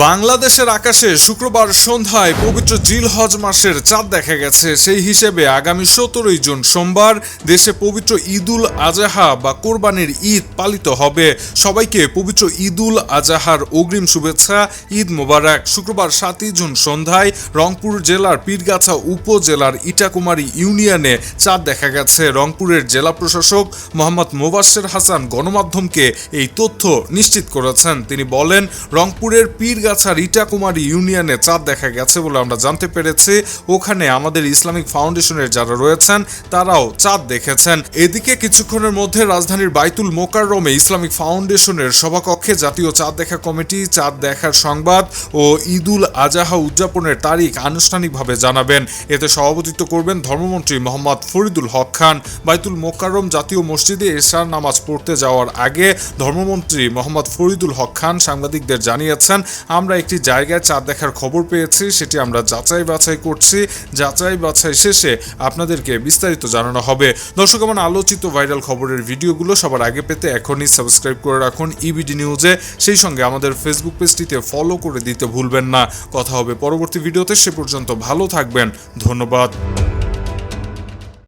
বাংলাদেশের আকাশে শুক্রবার সন্ধ্যায় পবিত্র জিল হজ মাসের চাঁদ দেখা গেছে। সেই হিসেবে আগামী সতেরোই জুন সোমবার দেশে পবিত্র ঈদুল আজাহা বা কোরবানির ঈদ পালিত হবে। সবাইকে পবিত্র ঈদুল আজাহার অগ্রিম শুভেচ্ছা, ঈদ মোবারক। শুক্রবার সাতই জুন সন্ধ্যায় রংপুর জেলার পীরগাছা উপজেলার ইটাকুমারী ইউনিয়নে চাঁদ দেখা গেছে। রংপুরের জেলা প্রশাসক মোহাম্মদ মোবাশ্বের হাসান গণমাধ্যমকে এই তথ্য নিশ্চিত করেছেন। তিনি বলেন, রংপুরের পীরগাছার ইটাকুমারী ইউনিয়নে চাঁদ দেখা গেছে বলে আমরা জানতে পেরেছি। ওখানে আমাদের ইসলামিক ফাউন্ডেশনের যারা রয়েছেন, তারাও চাঁদ দেখেছেন। এদিকে কিছুক্ষণের মধ্যে রাজধানীর বাইতুল মোকাররমে ইসলামিক ফাউন্ডেশনের সভাকক্ষে জাতীয় চাঁদ দেখা কমিটি, চাঁদ দেখার সংবাদ ও ঈদুল আজাহা উদযাপনের তারিখ আনুষ্ঠানিকভাবে জানাবেন। এতে সভাপতিত্ব করবেন ধর্মমন্ত্রী মোহাম্মদ ফরিদুল হক খান। বাইতুল মোকাররম জাতীয় মসজিদে এশার নামাজ পড়তে যাওয়ার আগে ধর্মমন্ত্রী মোহাম্মদ ফরিদুল হক খান সাংবাদিকদের জানিয়েছেন আমরা একটি জায়গায় চাঁদ দেখার খবর পেয়েছি, সেটি আমরা যাচাই বাছাই করছি। যাচাই বাছাই শেষে আপনাদেরকে বিস্তারিত জানানো হবে। দর্শক আমার আলোচিত ভাইরাল খবরের ভিডিওগুলো সবার আগে পেতে এখনই সাবস্ক্রাইব করে রাখুন ইবিডি নিউজে সেই সঙ্গে আমাদের ফেসবুক পেজটিতে ফলো করে দিতে ভুলবেন না। কথা হবে পরবর্তী ভিডিওতে, সে পর্যন্ত ভালো থাকবেন। ধন্যবাদ।